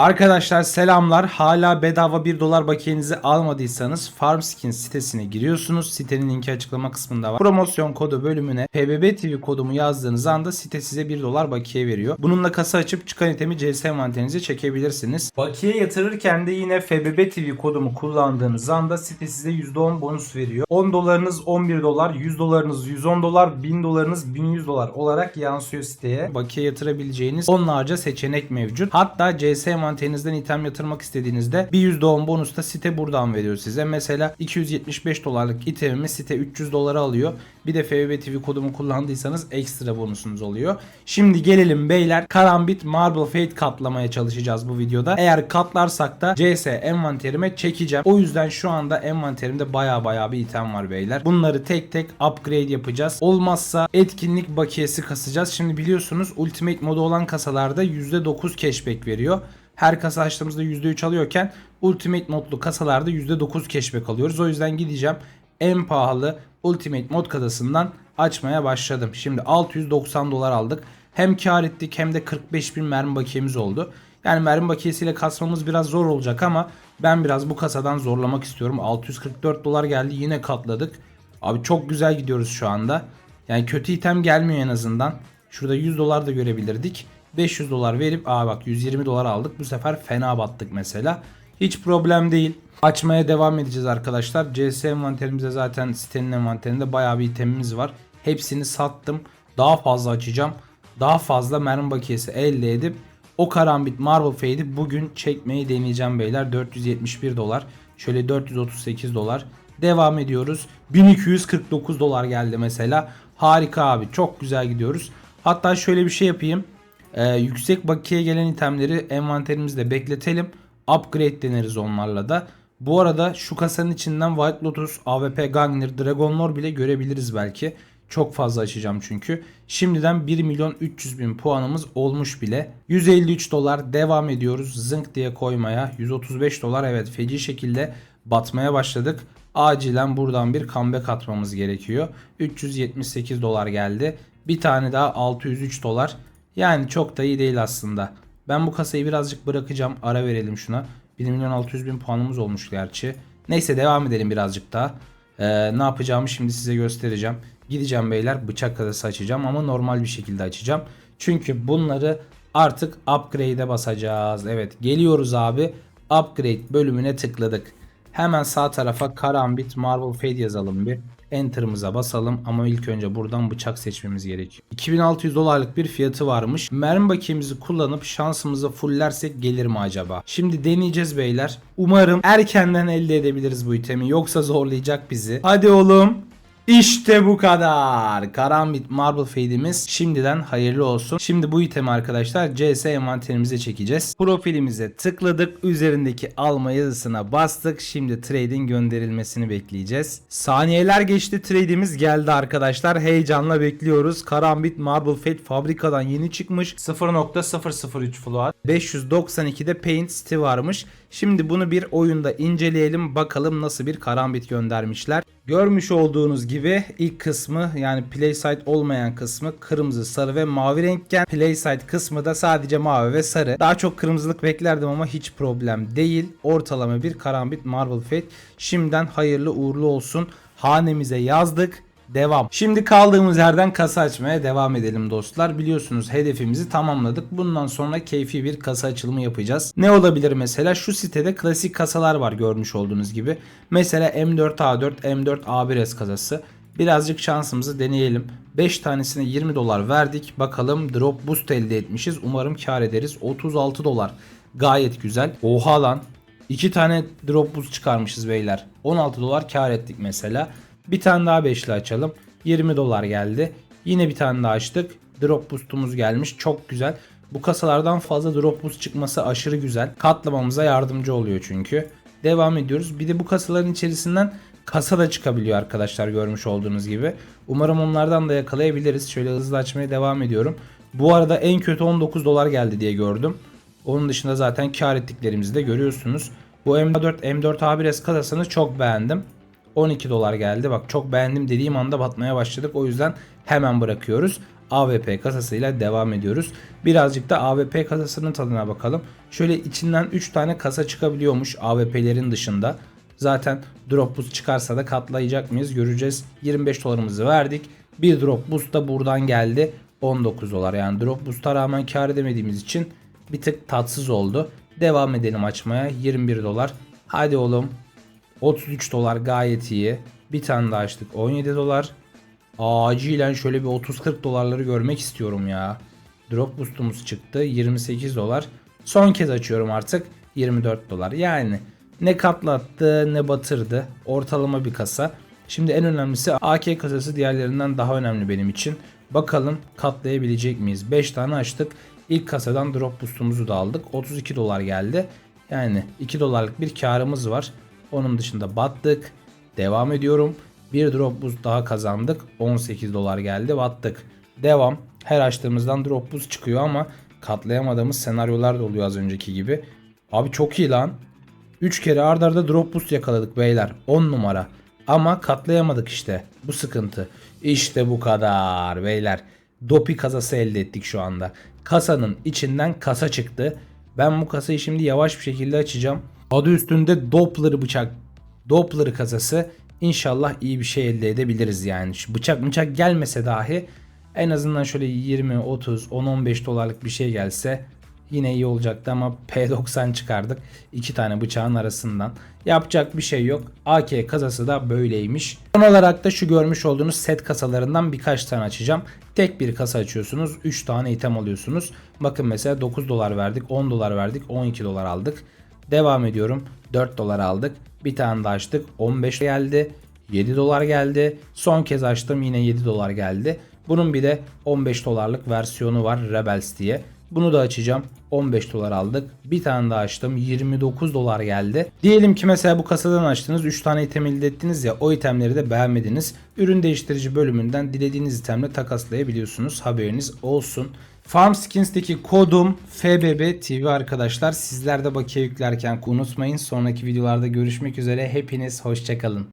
Arkadaşlar selamlar. Hala bedava 1 dolar bakiyenizi almadıysanız FarmSkin sitesine giriyorsunuz. Sitenin linki açıklama kısmında var. Promosyon kodu bölümüne PBB TV kodumu yazdığınız anda site size 1 dolar bakiye veriyor. Bununla kasa açıp çıkan itemi CS envanterinize çekebilirsiniz. Bakiye yatırırken de yine FBB TV kodumu kullandığınız anda site size %10 bonus veriyor. 10 dolarınız 11 dolar, 100 dolarınız 110 dolar, 1000 dolarınız 1100 dolar olarak yansıyor siteye. Bakiye yatırabileceğiniz onlarca seçenek mevcut. Hatta CS envanterinizden item yatırmak istediğinizde bir %10 bonus da site buradan veriyor size. Mesela 275 dolarlık itemimi site 300 dolara alıyor. Bir de FBB TV kodumu kullandıysanız ekstra bonusunuz oluyor. Şimdi gelelim beyler Karambit Marble Fate katlamaya çalışacağız bu videoda. Eğer katlarsak da CS envanterime çekeceğim. O yüzden şu anda envanterimde baya baya bir item var beyler. Bunları tek tek upgrade yapacağız. Olmazsa etkinlik bakiyesi kasacağız. Şimdi biliyorsunuz Ultimate modu olan kasalarda %9 cashback veriyor. Her kasa açtığımızda %3 alıyorken Ultimate modlu kasalarda %9 cashback alıyoruz. O yüzden gideceğim en pahalı Ultimate mod kasasından açmaya başladım. Şimdi 690 dolar aldık. Hem kar ettik hem de 45 bin mermi bakiyemiz oldu. Yani mermi bakiyesiyle kasmamız biraz zor olacak ama ben biraz bu kasadan zorlamak istiyorum. 644 dolar geldi yine katladık. Abi çok güzel gidiyoruz şu anda. Yani kötü item gelmiyor en azından. Şurada 100 dolar da görebilirdik. 500 dolar verip aa bak 120 dolar aldık. Bu sefer fena battık mesela. Hiç problem değil. Açmaya devam edeceğiz arkadaşlar. CS envanterimize zaten sitenin envanterinde bayağı bir itemimiz var. Hepsini sattım. Daha fazla açacağım. Daha fazla mermi bakiyesi elde edip o karambit Marble Fade'i bugün çekmeyi deneyeceğim beyler. 471 dolar. Şöyle 438 dolar. Devam ediyoruz. 1249 dolar geldi mesela. Harika abi. Çok güzel gidiyoruz. Hatta şöyle bir şey yapayım. Ee, yüksek bakiye gelen itemleri envanterimizde bekletelim. Upgrade deneriz onlarla da. Bu arada şu kasanın içinden White Lotus, AWP Gangner, Dragon Lore bile görebiliriz belki. Çok fazla açacağım çünkü. Şimdiden 1 milyon 300 bin puanımız olmuş bile. 153 dolar devam ediyoruz zınk diye koymaya. 135 dolar evet feci şekilde batmaya başladık. Acilen buradan bir comeback atmamız gerekiyor. 378 dolar geldi. Bir tane daha 603 dolar. Yani çok da iyi değil aslında. Ben bu kasayı birazcık bırakacağım. Ara verelim şuna. 1 milyon 600 bin puanımız olmuş gerçi. Neyse devam edelim birazcık daha. Ee, ne yapacağımı şimdi size göstereceğim. Gideceğim beyler bıçak kasası açacağım ama normal bir şekilde açacağım. Çünkü bunları artık upgrade'e basacağız. Evet geliyoruz abi. Upgrade bölümüne tıkladık. Hemen sağ tarafa Karambit Marble Fade yazalım bir. Enter'ımıza basalım ama ilk önce buradan bıçak seçmemiz gerekiyor. 2600 dolarlık bir fiyatı varmış. Mermi bakiyemizi kullanıp şansımızı fullersek gelir mi acaba? Şimdi deneyeceğiz beyler. Umarım erkenden elde edebiliriz bu itemi yoksa zorlayacak bizi. Hadi oğlum. İşte bu kadar. Karambit Marble Fade'imiz şimdiden hayırlı olsun. Şimdi bu itemi arkadaşlar CS envanterimize çekeceğiz. Profilimize tıkladık. Üzerindeki alma yazısına bastık. Şimdi trade'in gönderilmesini bekleyeceğiz. Saniyeler geçti. Trade'imiz geldi arkadaşlar. Heyecanla bekliyoruz. Karambit Marble Fade fabrikadan yeni çıkmış. 0.003 float. 592'de Paint City varmış. Şimdi bunu bir oyunda inceleyelim. Bakalım nasıl bir karambit göndermişler. Görmüş olduğunuz gibi ilk kısmı yani playsite olmayan kısmı kırmızı, sarı ve mavi renkken playsite kısmı da sadece mavi ve sarı. Daha çok kırmızılık beklerdim ama hiç problem değil. Ortalama bir karambit Marble Fate. Şimdiden hayırlı uğurlu olsun. Hanemize yazdık. Devam. Şimdi kaldığımız yerden kasa açmaya devam edelim dostlar. Biliyorsunuz hedefimizi tamamladık. Bundan sonra keyfi bir kasa açılımı yapacağız. Ne olabilir mesela? Şu sitede klasik kasalar var görmüş olduğunuz gibi. Mesela M4A4, M4A1S kasası. Birazcık şansımızı deneyelim. 5 tanesine 20 dolar verdik. Bakalım drop boost elde etmişiz. Umarım kar ederiz. 36 dolar. Gayet güzel. Oha lan. 2 tane drop boost çıkarmışız beyler. 16 dolar kar ettik mesela. Bir tane daha beşli açalım. 20 dolar geldi. Yine bir tane daha açtık. Drop boost'umuz gelmiş. Çok güzel. Bu kasalardan fazla drop boost çıkması aşırı güzel. Katlamamıza yardımcı oluyor çünkü. Devam ediyoruz. Bir de bu kasaların içerisinden kasa da çıkabiliyor arkadaşlar görmüş olduğunuz gibi. Umarım onlardan da yakalayabiliriz. Şöyle hızlı açmaya devam ediyorum. Bu arada en kötü 19 dolar geldi diye gördüm. Onun dışında zaten kar ettiklerimizi de görüyorsunuz. Bu M4 M4A1S kasasını çok beğendim. 12 dolar geldi. Bak çok beğendim dediğim anda batmaya başladık. O yüzden hemen bırakıyoruz. AVP kasasıyla devam ediyoruz. Birazcık da AVP kasasının tadına bakalım. Şöyle içinden 3 tane kasa çıkabiliyormuş AVP'lerin dışında. Zaten drop boost çıkarsa da katlayacak mıyız göreceğiz. 25 dolarımızı verdik. Bir drop boost da buradan geldi. 19 dolar yani drop boost'a rağmen kar edemediğimiz için bir tık tatsız oldu. Devam edelim açmaya. 21 dolar. Hadi oğlum. 33 dolar gayet iyi. Bir tane daha açtık. 17 dolar. Acilen şöyle bir 30-40 dolarları görmek istiyorum ya. Drop boost'umuz çıktı. 28 dolar. Son kez açıyorum artık. 24 dolar. Yani ne katlattı ne batırdı. Ortalama bir kasa. Şimdi en önemlisi AK kasası diğerlerinden daha önemli benim için. Bakalım katlayabilecek miyiz? 5 tane açtık. İlk kasadan drop boost'umuzu da aldık. 32 dolar geldi. Yani 2 dolarlık bir karımız var. Onun dışında battık. Devam ediyorum. Bir drop boost daha kazandık. 18 dolar geldi. Battık. Devam. Her açtığımızdan drop boost çıkıyor ama katlayamadığımız senaryolar da oluyor az önceki gibi. Abi çok iyi lan. 3 kere ardarda arda drop boost yakaladık beyler. 10 numara. Ama katlayamadık işte. Bu sıkıntı. İşte bu kadar beyler. Dopi kasası elde ettik şu anda. Kasanın içinden kasa çıktı. Ben bu kasayı şimdi yavaş bir şekilde açacağım. Adı üstünde Doppler bıçak. Doppler kasası. İnşallah iyi bir şey elde edebiliriz yani. Şu bıçak bıçak gelmese dahi en azından şöyle 20, 30, 10, 15 dolarlık bir şey gelse yine iyi olacaktı ama P90 çıkardık. iki tane bıçağın arasından. Yapacak bir şey yok. AK kasası da böyleymiş. Son olarak da şu görmüş olduğunuz set kasalarından birkaç tane açacağım. Tek bir kasa açıyorsunuz. 3 tane item alıyorsunuz. Bakın mesela 9 dolar verdik, 10 dolar verdik, 12 dolar aldık. Devam ediyorum. 4 dolar aldık. Bir tane daha açtık. 15 geldi. 7 dolar geldi. Son kez açtım yine 7 dolar geldi. Bunun bir de 15 dolarlık versiyonu var Rebels diye. Bunu da açacağım. 15 dolar aldık. Bir tane daha açtım. 29 dolar geldi. Diyelim ki mesela bu kasadan açtınız. 3 tane item elde ettiniz ya. O itemleri de beğenmediniz. Ürün değiştirici bölümünden dilediğiniz itemle takaslayabiliyorsunuz. Haberiniz olsun. Farm Skins'teki kodum FBB TV arkadaşlar. Sizler de bakiye yüklerken unutmayın. Sonraki videolarda görüşmek üzere. Hepiniz hoşçakalın.